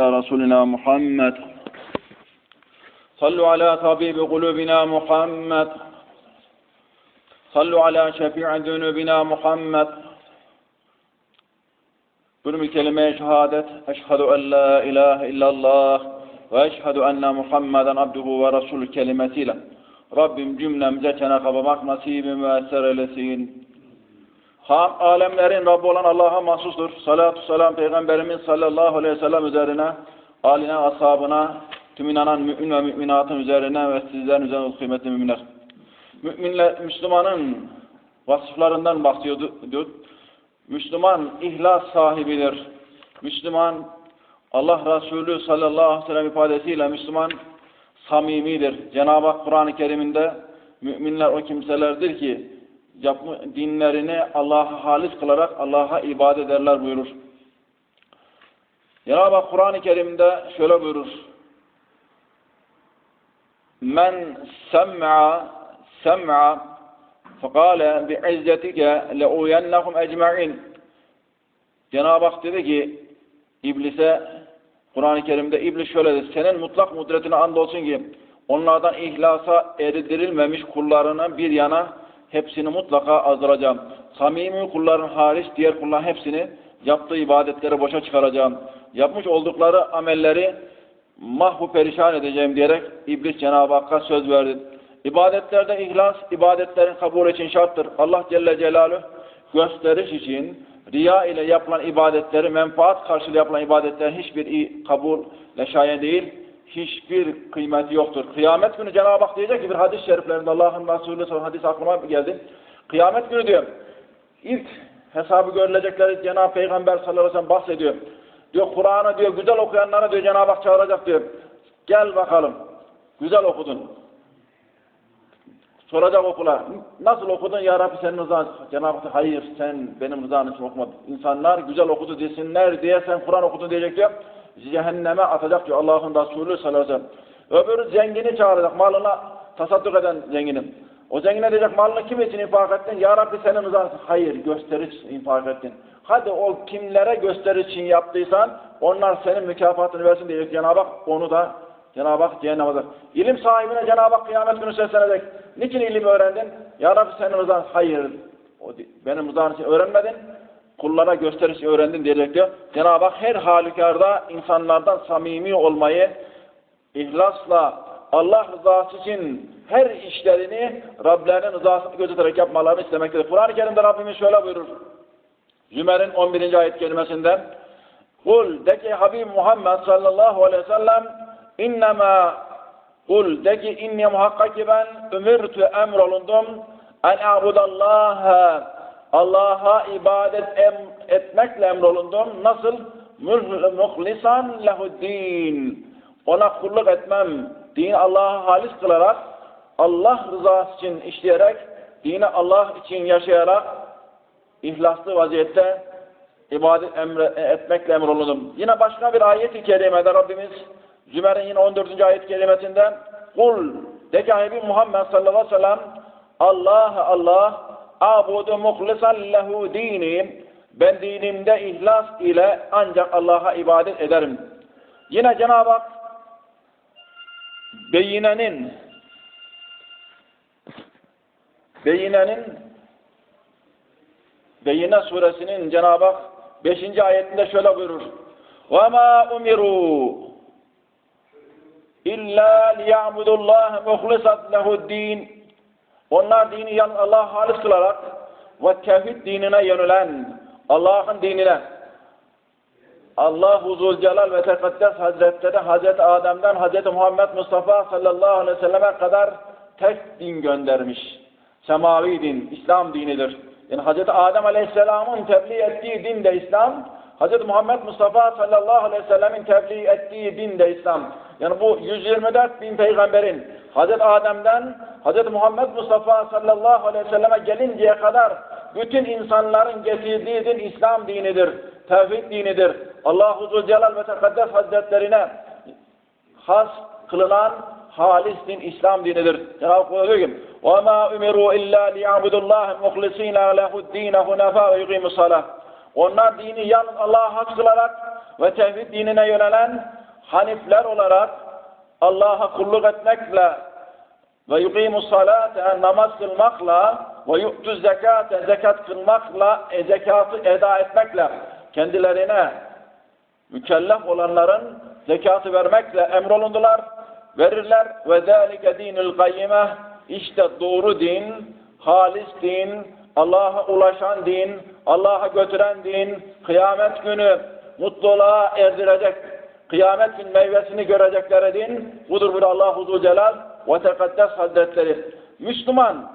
رسولنا محمد صلوا على طبيب قلوبنا محمد صلوا على شفيع ذنوبنا محمد Bölüm kelime şehadet. Eşhedü en la ilahe illallah ve eşhedü enne Muhammeden abduhu ve resulü kelimesiyle. Rabbim cümlemize çene bamak nasibi müesser eylesin. Ham alemlerin Rabbi olan Allah'a mahsustur. Salatu selam Peygamberimiz sallallahu aleyhi ve sellem üzerine, aline, ashabına, tüm inanan mümin ve müminatın üzerine ve sizlerin üzerine kıymetli müminler. Müminler, Müslümanın vasıflarından bahsediyorduk. Müslüman ihlas sahibidir. Müslüman Allah Resulü sallallahu aleyhi ve sellem ifadesiyle Müslüman samimidir. Cenab-ı Hak Kur'an-ı Kerim'inde müminler o kimselerdir ki yapma, dinlerini Allah'a halis kılarak Allah'a ibadet ederler buyurur. Cenab-ı Hak Kur'an-ı Kerim'de şöyle buyurur. Men sem'a sem'a fekale bi'izzetike le'uyennehum ecma'in Cenab-ı Hak dedi ki iblise Kur'an-ı Kerim'de iblis şöyle dedi. Senin mutlak kudretine andolsun ki onlardan ihlasa eridirilmemiş kullarını bir yana hepsini mutlaka azdıracağım. Samimi kulların hariç diğer kulların hepsini yaptığı ibadetleri boşa çıkaracağım. Yapmış oldukları amelleri mahvu perişan edeceğim diyerek iblis Cenab-ı Hakk'a söz verdi. İbadetlerde ihlas, ibadetlerin kabul için şarttır. Allah Celle Celaluhu gösteriş için riya ile yapılan ibadetleri, menfaat karşılığı yapılan ibadetler hiçbir kabul şayan değil, hiçbir kıymeti yoktur. Kıyamet günü Cenab-ı Hak diyecek ki bir hadis-i şeriflerinde Allah'ın Resulü sonra hadis aklıma geldi. Kıyamet günü diyor, ilk hesabı görülecekleri Cenab-ı Peygamber sallallahu aleyhi ve sellem bahsediyor. Diyor Kur'an'ı diyor güzel okuyanlara diyor Cenab-ı Hak çağıracak diyor. Gel bakalım. Güzel okudun. Soracak okula. Nasıl okudun ya Rabbi senin rızan? Cenab-ı Hak hayır sen benim rızan için okumadın. İnsanlar güzel okudu desinler diye sen Kur'an okudun diyecek diyor. Cehenneme atacak diyor Allah'ın Resulü sallallahu aleyhi ve sellem. Öbürü zengini çağıracak malına tasadduk eden zenginim. O zengine diyecek malını kim için infak ettin? Ya Rabbi senin rızan Hayır gösteriş infak ettin. Hadi o kimlere gösteriş için yaptıysan onlar senin mükafatını versin diyecek Cenab-ı Hak onu da Cenab-ı Hak cehennem azar. İlim sahibine Cenab-ı Hak kıyamet günü seslenecek. Niçin ilim öğrendin? Ya Rabbi senin rızan hayır. O, benim rızan için öğrenmedin. Kullara gösteriş öğrendin diyecek diyor. Cenab-ı Hak her halükarda insanlardan samimi olmayı, ihlasla Allah rızası için her işlerini Rablerinin rızasını gözeterek yapmalarını istemektedir. Kur'an-ı Kerim'de Rabbimiz şöyle buyurur. Zümer'in 11. ayet kelimesinden Kul de ki Habib Muhammed sallallahu aleyhi ve sellem İnnemâ kul de ki inni muhakkak ki ben ömürtü emrolundum en a'budallâhe Allah'a ibadet em, etmekle emrolundum. Nasıl? Muhlisan lehuddin. Ona kulluk etmem. Dini Allah'a halis kılarak, Allah rızası için işleyerek, dini Allah için yaşayarak, ihlaslı vaziyette ibadet emre, etmekle emrolundum. Yine başka bir ayet-i kerimede Rabbimiz Zümer'in yine 14. ayet-i kerimesinde Kul de ki Muhammed sallallahu aleyhi ve sellem Allah Allah abudu muhlisan lehu dini ben dinimde ihlas ile ancak Allah'a ibadet ederim. Yine Cenab-ı Hak Beyine'nin Beyine'nin Beyine suresinin Cenab-ı Hak 5. ayetinde şöyle buyurur. وَمَا اُمِرُوا İlla liya'budullah muhlisat lehu'd-din. onlar dini Allah halis kılarak ve tevhid dinine yönelen Allah'ın dinine Allah Huzul Celal ve Tekaddes Hazretleri Hazreti Adem'den Hazreti Muhammed Mustafa sallallahu aleyhi ve selleme kadar tek din göndermiş. Semavi din, İslam dinidir. Yani Hazreti Adem Aleyhisselam'ın tebliğ ettiği din de İslam, Hazreti Muhammed Mustafa sallallahu aleyhi ve sellemin tebliğ ettiği din de İslam. Yani bu 124 bin peygamberin Hazreti Adem'den Hazreti Muhammed Mustafa sallallahu aleyhi ve selleme gelinceye kadar bütün insanların getirdiği din İslam dinidir. Tevhid dinidir. Allah-u Zülcelal ve Tekaddes Hazretlerine has kılınan halis din İslam dinidir. Cenab-ı Hak diyor ki وَمَا اُمِرُوا اِلَّا لِيَعْبُدُ اللّٰهِ مُخْلِس۪ينَ لَهُ الد۪ينَ هُنَفَا وَيُقِيمُ الصَّلَةِ onlar dini yalnız Allah'a has kılarak ve tevhid dinine yönelen hanifler olarak Allah'a kulluk etmekle ve yuqimus salate namaz kılmakla ve yu'tu zekate zekat kılmakla e, zekatı eda etmekle kendilerine mükellef olanların zekatı vermekle emrolundular. Verirler ve zâlike dinül gayyime işte doğru din, halis din, Allah'a ulaşan din, Allah'a götüren din, kıyamet günü mutluluğa erdirecek, kıyamet gün meyvesini görecekleri din, budur bir Allah-u Celal ve Tekaddes Hazretleri. Müslüman,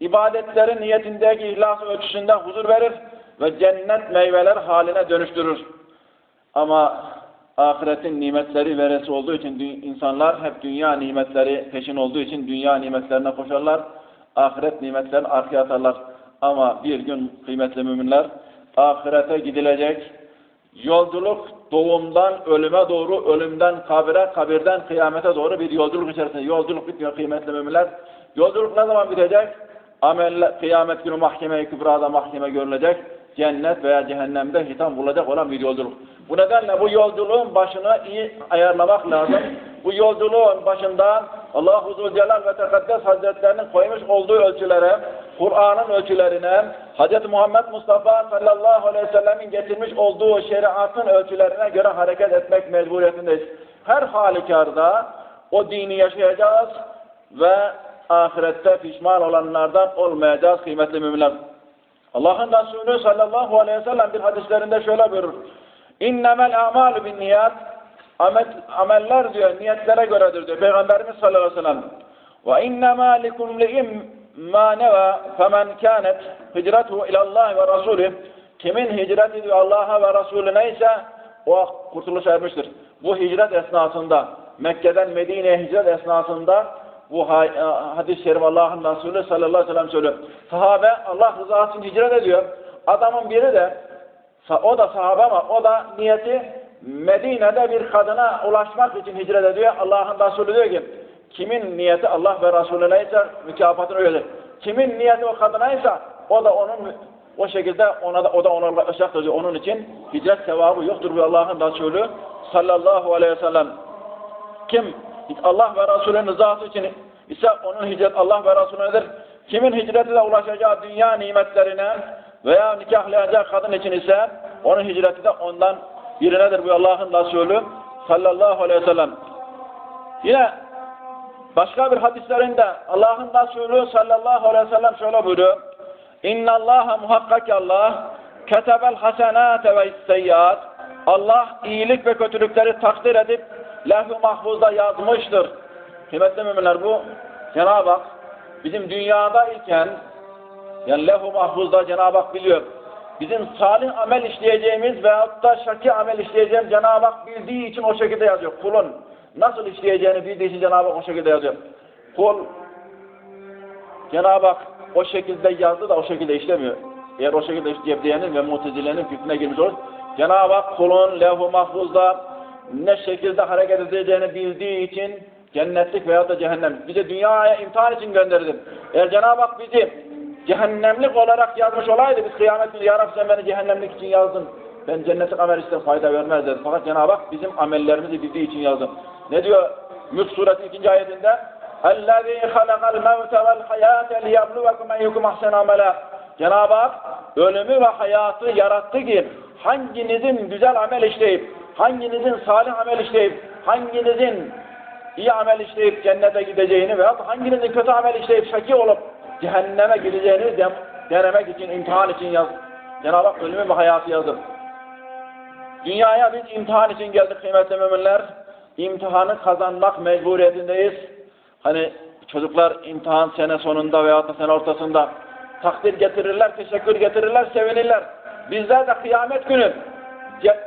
ibadetlerin niyetindeki ihlas ölçüsünde huzur verir ve cennet meyveler haline dönüştürür. Ama ahiretin nimetleri veresi olduğu için insanlar hep dünya nimetleri peşin olduğu için dünya nimetlerine koşarlar. Ahiret nimetlerini arkaya atarlar. Ama bir gün kıymetli müminler ahirete gidilecek yolculuk doğumdan ölüme doğru, ölümden kabire, kabirden kıyamete doğru bir yolculuk içerisinde. Yolculuk bitmiyor kıymetli müminler. Yolculuk ne zaman bitecek? Amelle, kıyamet günü mahkeme-i kübrada mahkeme görülecek. Cennet veya cehennemde hitam bulacak olan bir yolculuk. Bu nedenle bu yolculuğun başını iyi ayarlamak lazım. Bu yolculuğun başında Allah-u Zülcelal ve Tekaddes Hazretlerinin koymuş olduğu ölçülere, Kur'an'ın ölçülerine, Hz. Muhammed Mustafa sallallahu aleyhi ve sellemin getirmiş olduğu şeriatın ölçülerine göre hareket etmek mecburiyetindeyiz. Her halükarda o dini yaşayacağız ve ahirette pişman olanlardan olmayacağız kıymetli müminler. Allah'ın Resulü sallallahu aleyhi ve sellem bir hadislerinde şöyle buyurur. İnnemel amalü bin niyat amel, ameller diyor niyetlere göredir diyor Peygamberimiz sallallahu aleyhi ve sellem. Ve innemâ likumli'im mâ neva femen kânet hicretuhu ilallah ve rasulü kimin hicreti diyor Allah'a ve Resulüne ise o kurtuluş ermiştir. Bu hicret esnasında Mekke'den Medine'ye hicret esnasında bu hadis-i şerif Allah'ın Resulü sallallahu aleyhi ve sellem söylüyor. Sahabe Allah rızası için hicret ediyor. Adamın biri de o da sahabe ama o da niyeti Medine'de bir kadına ulaşmak için hicret ediyor. Allah'ın Resulü diyor ki kimin niyeti Allah ve Resulüne ise mükafatını öyle. Kimin niyeti o kadına ise o da onun o şekilde ona da o da ona ulaşacaktır diyor. Onun için hicret sevabı yoktur bu Allah'ın Resulü sallallahu aleyhi ve sellem. Kim Allah ve Resulünün rızası için ise onun hicret Allah ve Resulünedir. Kimin hicretiyle ulaşacağı dünya nimetlerine veya nikahlayacağı kadın için ise onun hicreti de ondan birinedir bu Allah'ın Resulü sallallahu aleyhi ve sellem. Yine başka bir hadislerinde Allah'ın Resulü sallallahu aleyhi ve sellem şöyle buyuruyor. İnna Allaha muhakkak Allah ketebel hasenate ve seyyiat Allah iyilik ve kötülükleri takdir edip lehv-i mahfuzda yazmıştır. Kıymetli müminler bu Cenab-ı Hak bizim dünyada iken yani lehv-i mahfuzda Cenab-ı Hak biliyor. Bizim salih amel işleyeceğimiz veyahut da şaki amel işleyeceğimiz Cenab-ı Hak bildiği için o şekilde yazıyor. Kulun nasıl işleyeceğini bildiği için Cenab-ı Hak o şekilde yazıyor. Kul Cenab-ı Hak o şekilde yazdı da o şekilde işlemiyor. Eğer o şekilde işleyebilenin ve mutezilenin fikrine girmiş olur. Cenab-ı Hak kulun levh-u mahfuzda ne şekilde hareket edeceğini bildiği için cennetlik veya da cehennem. Bizi dünyaya imtihan için gönderdi. Eğer Cenab-ı Hak bizi cehennemlik olarak yazmış olaydı, biz kıyamet günü Ya Rabbi sen beni cehennemlik için yazdın. Ben cennetlik amel ister fayda vermez dedi. Fakat Cenab-ı Hak bizim amellerimizi bildiği için yazdı. Ne diyor Mülk suresi ikinci ayetinde? اَلَّذ۪ي خَلَقَ الْمَوْتَ وَالْحَيَاةَ لِيَبْلُوَكُمْ اَيُّكُمْ اَحْسَنَ عَمَلًا Cenab-ı Hak ölümü ve hayatı yarattı ki hanginizin güzel amel işleyip, hanginizin salih amel işleyip, hanginizin iyi amel işleyip cennete gideceğini veya hanginizin kötü amel işleyip şaki olup cehenneme gideceğini denemek için, imtihan için yaz. Cenab-ı Hak ölümü ve hayatı yazdı. Dünyaya biz imtihan için geldik kıymetli müminler. İmtihanı kazanmak mecburiyetindeyiz. Hani çocuklar imtihan sene sonunda veya da sene ortasında takdir getirirler, teşekkür getirirler, sevinirler. Bizler de kıyamet günü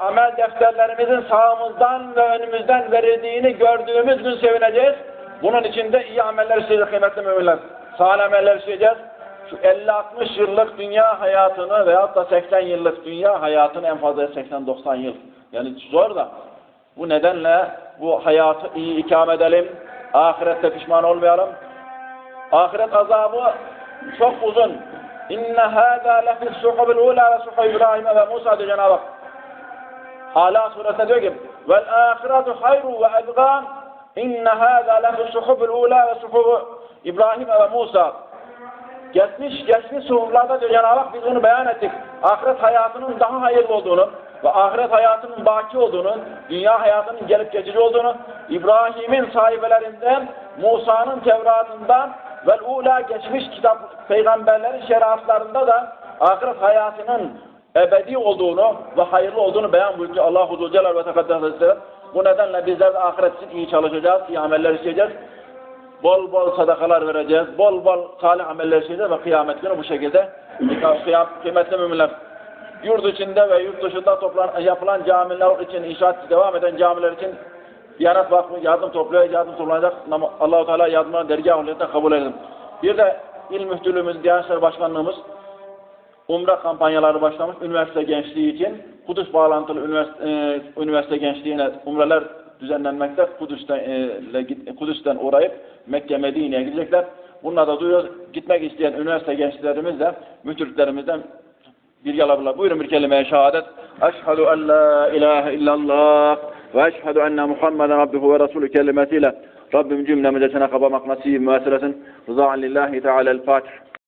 amel defterlerimizin sağımızdan ve önümüzden verildiğini gördüğümüz gün sevineceğiz. Bunun için de iyi ameller işleyeceğiz kıymetli müminler. Salih ameller işleyeceğiz. Şu 50-60 yıllık dünya hayatını veyahut da 80 yıllık dünya hayatını en fazla 80-90 yıl. Yani zor da. Bu nedenle bu hayatı iyi ikame edelim. Ahirette pişman olmayalım. Ahiret azabı çok uzun. İnne hâzâ lefis suhubil ulâ ve suhub İbrahim'e ve Musa diyor Cenab-ı Hak. Hala suresinde diyor ki vel âhiratu hayru ve edgân inne hâzâ lefis suhubil ulâ ve suhub İbrahim'e ve Musa. Geçmiş, geçmiş suhuflarda diyor Cenab-ı Hak biz bunu beyan ettik. Ahiret hayatının daha hayırlı olduğunu ve ahiret hayatının baki olduğunu, dünya hayatının gelip geçici olduğunu, İbrahim'in sahibelerinden, Musa'nın Tevrat'ından ve ula geçmiş kitap peygamberlerin şeriatlarında da ahiret hayatının ebedi olduğunu ve hayırlı olduğunu beyan buyuruyor Allah-u Zülcelal ve Tekaddes. Bu nedenle bizler de ahiret için iyi çalışacağız, iyi ameller işleyeceğiz. Bol bol sadakalar vereceğiz, bol bol salih ameller işleyeceğiz ve kıyamet günü bu şekilde kıyam, kıymetli müminler yurt içinde ve yurt dışında toplan, yapılan camiler için, inşaat devam eden camiler için Diyanet Vakfı yardım topluyor, yardım toplanacak. Allah-u Teala yardımlarını dergah hürriyetten kabul edin. Bir de İl Müftülüğümüz, Diyanet İşleri Başkanlığımız Umre kampanyaları başlamış üniversite gençliği için. Kudüs bağlantılı üniversite, e, üniversite gençliğine umreler düzenlenmekte. Kudüs'ten, e, Kudüs'ten uğrayıp Mekke, Medine'ye gidecekler. Bunlar da duyuyoruz. Gitmek isteyen üniversite gençlerimiz de müftülüklerimizden bir alabilirler. Buyurun bir kelime-i şehadet. Eşhedü en la ilahe illallah ve eşhedü enne Muhammeden abduhu ve resulü kelimesiyle Rabbim cümlemize Cenab-ı Hak nasip müesselesin. Rıza'an lillahi teala'l-Fatiha.